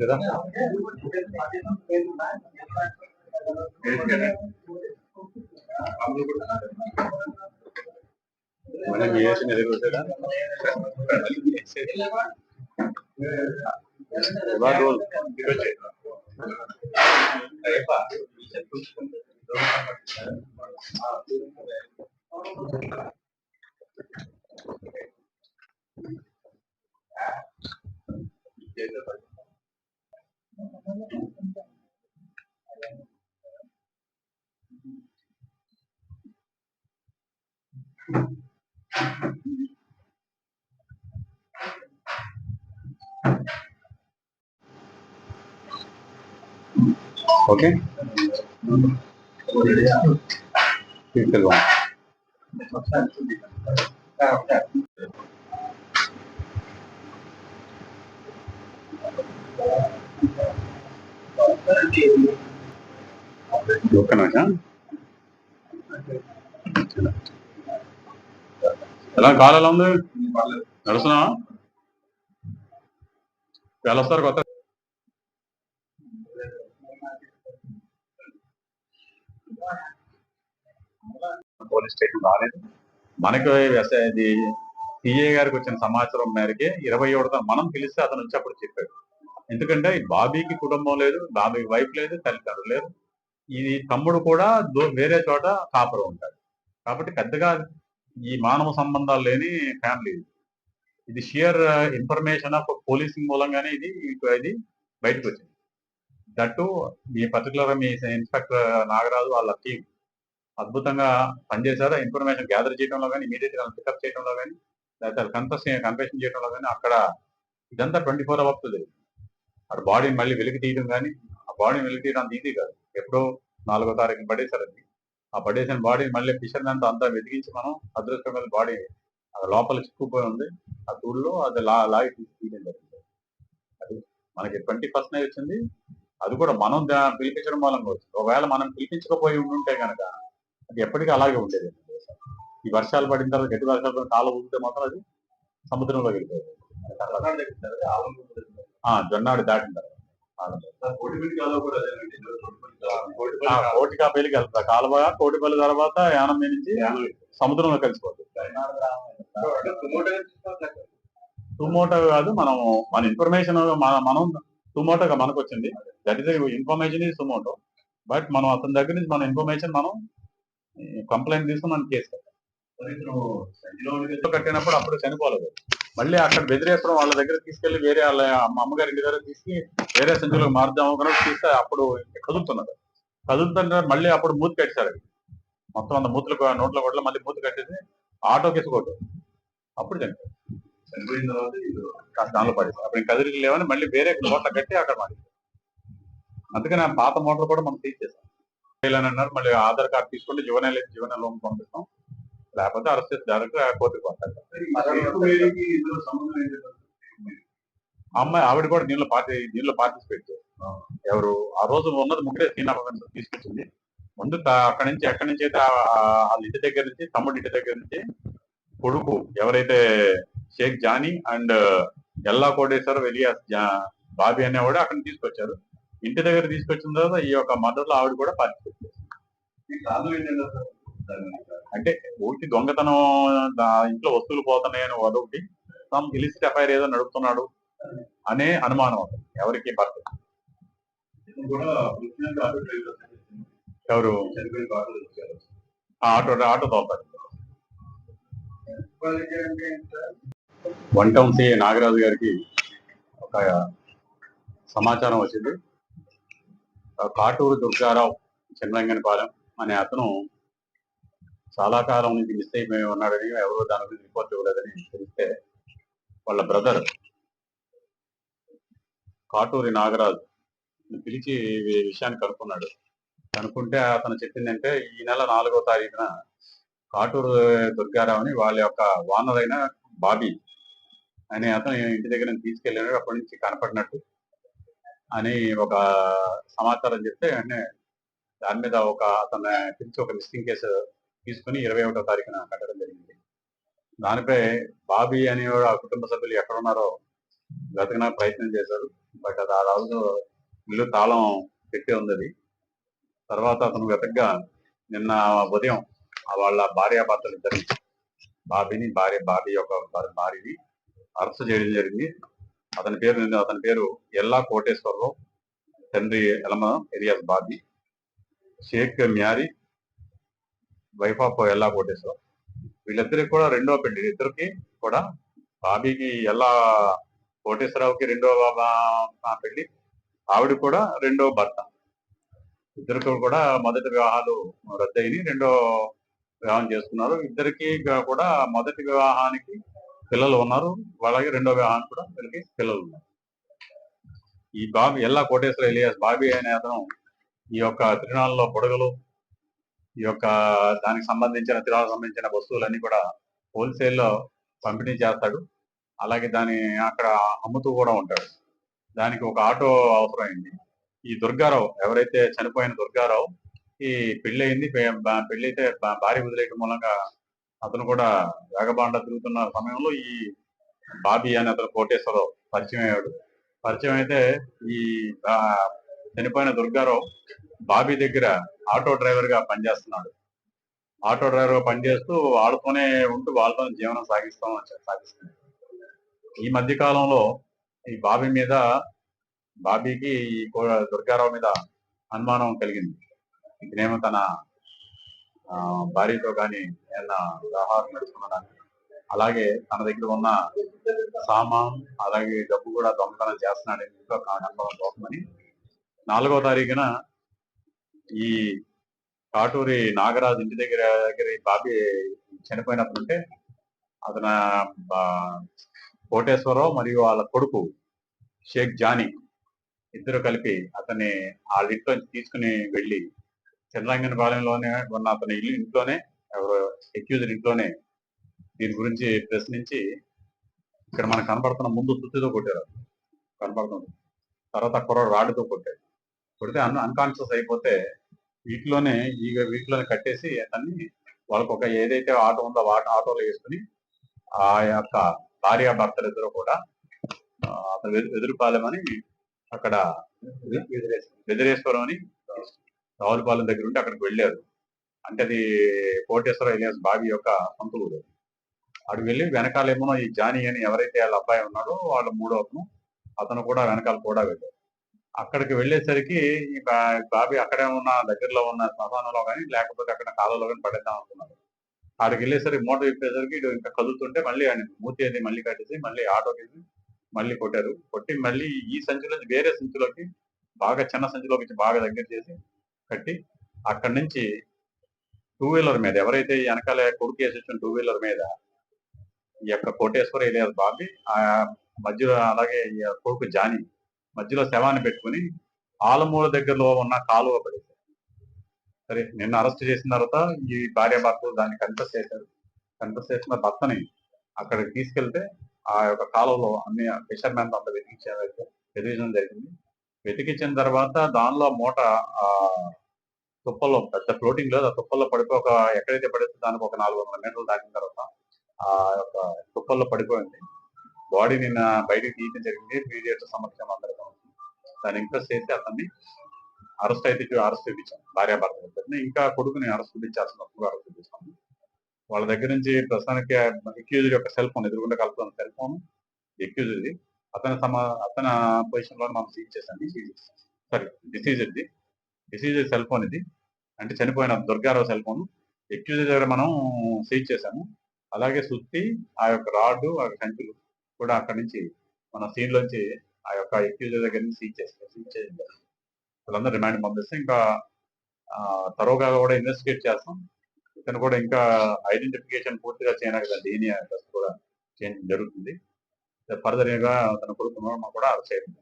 కదా మళ్ళీ మీ వేసిన ఎదుగుతుందా రోజు ఓకే. తీసుకెళ్దాం. ఒక్క నిమిషం ఎలా కాలు ఎలా ఉంది? నడుస్తున్నా వెళ్ళొస్తారు కొత్త పోలీస్ స్టేషన్ రాలేదు. మనకు ఇది సిఏ గారికి వచ్చిన సమాచారం మేరకే ఇరవై ఒకటో మనం పిలిస్తే అతను వచ్చి అప్పుడు చెప్పాడు. ఎందుకంటే బాబీకి కుటుంబం లేదు బాబీకి వైఫ్ లేదు తల్లిదండ్రులు లేదు ఈ తమ్ముడు కూడా వేరే చోట కాపురం ఉంటాడు. కాబట్టి పెద్దగా ఈ మానవ సంబంధాలు లేని ఫ్యామిలీ ఇది. ఇది షియర్ ఇన్ఫర్మేషన్ ఆఫ్ పోలీసింగ్ మూలంగానే ఇది ఇది బయటకు వచ్చింది. దట్టు మీ పర్టికులర్ మీ ఇన్స్పెక్టర్ నాగరాజు వాళ్ళ టీం అద్భుతంగా పనిచేశారు. ఇన్ఫర్మేషన్ గ్యాదర్ చేయడంలో కానీ ఇమీడియట్గా పికప్ చేయడంలో కానీ లేకపోతే కన్ఫెస్ కన్ఫెషన్ చేయడంలో కానీ అక్కడ ఇదంతా ట్వంటీ ఫోర్ అవర్స్ జరిగింది అక్కడ బాడీని మళ్ళీ వెలికి తీయడం కానీ ఆ బాడీని వెలికి తీయడం అంత ఈజీ కాదు. ఎప్పుడో నాలుగో తారీఖు పడేశారు అది ఆ పడేసిన బాడీని మళ్ళీ ఫిషర్ అంతా అంతా వెతికించి మనం అదృష్టం మీద బాడీ లోపల చిక్కుపోయి ఉంది. ఆ తూడులో అది లా లాగి తీసి తీయడం జరిగింది. అది మనకి ట్వంటీ పర్సెంట్ వచ్చింది. అది కూడా మనం పిలిపించడం వలన వచ్చింది ఒకవేళ మనం పిలిపించకపోయి ఉంటే కనుక అది ఎప్పటికీ అలాగే ఉండేది. ఈ వర్షాలు పడిన తర్వాత గట్టి వర్షాలు పడిన కాలం ఊపితే మాత్రం అది సముద్రంలో వెళ్ళిపోయేది. జొన్నాడు దాటిన తర్వాత. ఆ, కోటికాపల్లికి వెళ్తా. కాలువ కోటిపల్లి తర్వాత యానం నుంచి సముద్రంలో కలిసిపోతుంది. టుమోటో కాదు మనం మన ఇన్ఫర్మేషన్ మనం సుమోటోగా మనకు వచ్చింది that is information is suo motu but మనం అతని దగ్గర నుంచి మన ఇన్ఫర్మేషన్ మనం కంప్లైంట్ తీసుకుని మనం కేసు కట్టాం కట్టినప్పుడు అప్పుడు చనిపోలేదు. మళ్ళీ అక్కడ బెదిరేశ్వరం వాళ్ళ దగ్గర తీసుకెళ్ళి వేరే వాళ్ళ అమ్మగారి ఇంటి దగ్గర తీసుకు వేరే సంచులకు మారుద్దాం కూడా తీస్తే అప్పుడు కదులుతున్నారు. కదులుతుంటే మళ్ళీ అప్పుడు మూతి కట్టేశారు మొత్తం అంత మూతులకు నోట్ల కొట్ల మళ్ళీ మూతి కట్టేసి ఆటో కేసుకోవద్దు అప్పుడు చనిపోయారు. చనిపోయిన తర్వాత కాస్త దానిలో పడేసి అప్పుడు కదిలి లేవని మళ్ళీ వేరే మోటార్ కట్టి అక్కడ మారి అందుకని ఆ పాత మోటార్ కూడా మనం తీసేసాం చేయాలని అన్నారు మళ్ళీ ఆధార్ కార్డు తీసుకుంటే జీవన జీవన లోన్ పంపిస్తాం. లేకపోతే అరెస్ట్ చేసి డైరెక్ట్ కోర్టుకు పంపిస్తాం అమ్మాయి ఆవిడ కూడా దీనిలో పార్టీ దీనిలో పార్టిసిపేట్ చేస్తారు ఎవరు? ఆ రోజు ఉన్నది ముగ్గురే ఆఫీసర్ తీసుకొచ్చింది. ముందు అక్కడి నుంచి ఎక్కడి నుంచి అయితే వాళ్ళ ఇంటి దగ్గర నుంచి తమ్ముడి ఇంటి దగ్గర నుంచి కొడుకు ఎవరైతే షేక్ జానీ అండ్ ఎల్లా కోటేశ్వర వెలియాస్ బాబీ అనేవాడు అక్కడ తీసుకొచ్చారు. ఇంటి దగ్గర తీసుకొచ్చిన తర్వాత ఈ యొక్క మదర్లో ఆవిడ కూడా పార్టిసిపేట్ అంటే ఊరికి దొంగతనం ఇంట్లో వస్తువులు పోతున్నాయని అదొకటి. సమ్ ఇలిసిట్ ఎఫ్ఐఆర్ ఏదో నడుపుతున్నాడు అనే అనుమానం ఎవరికి భర్త? ఎవరు? ఆటో ఆటో తోలుతారు వన్ టౌన్ సి నాగరాజు గారికి ఒక సమాచారం వచ్చింది. కాటూరు దుర్గారావు చిన్నరంగనిపాలెం అనే అతను చాలా కాలం నుంచి మిస్ అయిపోయి ఉన్నాడని ఎవరో దాని గురించి రిపోర్ట్ ఇవ్వలేదని తెలిస్తే వాళ్ళ బ్రదర్ కాటూరి నాగరాజు పిలిచి విషయాన్ని కనుక్కున్నాడు. కనుక్కుంటే అతను చెప్పిందంటే ఈ నెల నాలుగో తారీఖున కాటూరు దుర్గారావుని వాళ్ళ యొక్క వానరైన బాబీ అనే అతను ఇంటి దగ్గర నుంచి అప్పటి నుంచి కనపడినట్టు అని ఒక సమాచారం చెప్తే అంటే దాని మీద ఒక అతను పిలిచి ఒక మిస్సింగ్ కేసు తీసుకుని ఇరవై ఒకటో తారీఖున కట్టడం జరిగింది. దానిపై బాబీ అనేవాడు ఆ కుటుంబ సభ్యులు ఎక్కడున్నారో ఉన్నారో ప్రయత్నం చేశారు. బట్ అది ఆ రోజు ఇల్లు తాళం పెట్టి ఉంది అది. తర్వాత అతను వెతకగా నిన్న ఉదయం వాళ్ళ భార్యాభర్తలు ఇద్దరు బాబీని భార్య బాబీ యొక్క భార్యని అరెస్ట్ చేయడం జరిగింది. అతని పేరు అతని పేరు ఎల్లా కోటేశ్వరరావు తండ్రి ఎలమ alias Bobby Shaik Mary wife of Ella Koteswararao. వీళ్ళిద్దరికి కూడా రెండో పెళ్ళి. ఇద్దరికి కూడా బాబీకి ఎల్లా కోటేశ్వరరావుకి రెండో పెళ్ళి. ఆవిడ కూడా రెండో భర్త. ఇద్దరికి కూడా మొదటి వివాహాలు రద్దయిని రెండో వివాహం చేసుకున్నారు. ఇద్దరికి కూడా మొదటి వివాహానికి పిల్లలు ఉన్నారు. అలాగే రెండో వివాహానికి కూడా వీళ్ళకి పిల్లలు ఉన్నారు. ఈ బాబీ ఎల్లా కోటేశ్వర ఎలియాస్ బాబీ అనే అతను ఈ యొక్క తిరునాళ్ళలో పొడగలు ఈ యొక్క దానికి సంబంధించిన తిరునాళ్ళకు సంబంధించిన వస్తువులన్నీ కూడా హోల్సేల్లో పంపిణీ చేస్తాడు. అలాగే దాన్ని అక్కడ అమ్ముతూ కూడా ఉంటాడు. దానికి ఒక ఆటో అవసరమైంది. ఈ దుర్గారావు ఎవరైతే చనిపోయిన దుర్గారావు ఈ పెళ్ళి అయింది పెళ్ళి అయితే భార్య వదిలేయటం మూలంగా అతను కూడా వేగబాండ తిరుగుతున్న సమయంలో ఈ బాబీ అని అతను కోటేశ్వరరావు పరిచయం అయ్యాడు. పరిచయం అయితే ఈ చనిపోయిన దుర్గారావు బాబీ దగ్గర ఆటో డ్రైవర్గా పనిచేస్తున్నాడు. ఆటో డ్రైవర్గా పనిచేస్తూ వాళ్ళతోనే ఉంటూ వాళ్ళతో జీవనం సాగిస్తాం సాగిస్తున్నాడు. ఈ మధ్య కాలంలో ఈ బాబీ మీద బాబీకి ఈ దుర్గారావు మీద అనుమానం కలిగింది. ఇతనేమో తన భార్యతో కానీ ఏదైనా వ్యవహారం నడుపుకున్నదాన్ని అలాగే తన దగ్గర ఉన్న సామాన్ అలాగే డబ్బు కూడా దొంగతనం చేస్తున్నాడు. ఇంట్లో కనపడం కోసమని నాలుగో తారీఖున ఈ కాటూరి నాగరాజు ఇంటి దగ్గర దగ్గర ఈ బాబీ చనిపోయినప్పుడుంటే అతను కోటేశ్వరరావు మరియు వాళ్ళ కొడుకు షేక్ జానీ ఇద్దరు కలిపి అతన్ని వాళ్ళ ఇంట్లో తీసుకుని వెళ్ళి చంద్రంగనపాలెంలోనే ఉన్న అతని ఇల్లు ఇంట్లోనే ఎవరు ఎక్యూజర్ ఇంట్లోనే దీని గురించి ప్రశ్నించి ఇక్కడ మనకు కనపడుతున్న ముందు సుత్తితో కొట్టారు కనపడుతుంది తర్వాత కుర్ర రాడ్డుతో కొట్టాడు. కొడితే అన్ అన్కాన్షియస్ అయిపోతే వీటిలోనే ఈ వీటిలోనే కట్టేసి అతన్ని వాళ్ళకు ఒక ఏదైతే ఆటో ఉందో ఆ ఆటోలో వేసుకుని ఆ యొక్క భార్య భర్తలు ఇద్దరు కూడా అతను ఎదురుపాలెమని అక్కడ ఎదురేశ్వరం అని రావులపాలెం దగ్గర ఉంటే అక్కడికి వెళ్ళారు. అంటే అది కోటేశ్వర ఇలియాస్ బాబి యొక్క సొంత ఊరు అక్కడికి వెళ్ళి వెనకాలేమో ఈ జానీ అని ఎవరైతే వాళ్ళ అబ్బాయి ఉన్నాడో వాళ్ళ మూడో అతను అతను కూడా వెనకాల కూడా వెళ్ళారు. అక్కడికి వెళ్ళేసరికి ఈ బా- అక్కడే ఉన్న దగ్గరలో ఉన్న శ్మశానంలో కానీ లేకపోతే అక్కడ కాలంలో కానీ పడేద్దాం అనుకున్నారు. అక్కడికి వెళ్ళేసరికి మోటార్ విప్పేసరికి ఇటు ఇంకా కదులుతుంటే మళ్ళీ ఆయన మూతి అది మళ్ళీ కట్టేసి మళ్ళీ ఆటోకి మళ్ళీ కొట్టారు. కొట్టి మళ్ళీ ఈ సంచిలోంచి వేరే సంచిలోకి బాగా చిన్న సంచిలోకి బాగా దగ్గర చేసి కట్టి అక్కడి నుంచి టూ వీలర్ మీద ఎవరైతే వెనకాల కొడుకు వేసి వచ్చిన టూ వీలర్ మీద ఈ యొక్క కోటేశ్వర ఇలియాస్ బాబి ఆ మధ్యలో అలాగే ఈ కొడుకు జాని మధ్యలో శవాన్ని పెట్టుకుని ఆలమూల దగ్గరలో ఉన్న కాలువ పడేశారు. సరే నిన్న అరెస్ట్ చేసిన తర్వాత ఈ భార్య భర్తలు దాన్ని కన్ఫెస్ చేశారు. కన్ఫెస్ చేసిన భర్తని అక్కడికి తీసుకెళ్తే ఆ యొక్క కాలువలో అన్ని ఫిషర్మెన్ అంతా వెతికించే వెతికించడం జరిగింది. వెతికించిన తర్వాత దానిలో మూట ఆ తుప్పల్లో పెద్ద ఫ్లోటింగ్ లేదు. ఆ తుప్పల్లో పడిపోయి ఒక ఎక్కడైతే పడితే దానికి ఒక నాలుగు వందల మీటర్లు దాటిన తర్వాత ఆ యొక్క తుప్పల్లో పడిపోయింది. బాడీ నిన్న బయటికి తీయడం జరిగింది. మీడియేటర్ సమక్షం అందరికీ దాన్ని ఇంప్రెస్ చేసి అతన్ని అరెస్ట్ అయితే అరెస్ట్ చూపించాం భార్యాభర్త ఇద్దరిని. ఇంకా కొడుకుని అరెస్ట్ చూపించాల్సిన అరెస్ట్ చూపిస్తాం వాళ్ళ దగ్గర నుంచి ప్రస్తుతానికి అక్యూజ్ యొక్క సెల్ ఫోన్ ఎదురుకుండా కలుపుతున్న సెల్ ఫోన్ ఎక్యూజర్ది అతని సమ అతని పొజిషన్లో మనం సీజ్ చేశాం సారీ డిసీజ్ ఇది. డిసీజ్ సెల్ ఫోన్ ఇది. అంటే చనిపోయిన దుర్గారావు సెల్ ఫోన్ ఎక్యూజ్ దగ్గర మనం సీజ్ చేశాము. అలాగే సుత్తి ఆ యొక్క రాడ్డు ఆ యొక్క సంచులు కూడా అక్కడి నుంచి మన సీన్ లోంచి ఆ యొక్క ఎక్యూజ్ దగ్గర నుంచి సీజ్ చేస్తాం సీజ్ చేయండి వాళ్ళందరూ రిమాండ్ పంపిస్తే ఇంకా ఆ, తరోగా కూడా ఇన్వెస్టిగేట్ చేస్తాం. ఇతను కూడా ఇంకా ఐడెంటిఫికేషన్ పూర్తిగా చేయడానికి కదా డిఎన్ఏ కూడా చేయడం జరుగుతుంది. ఫర్దర్గా తన కొడుకున్న కూడా అరెస్ట్ చేయడం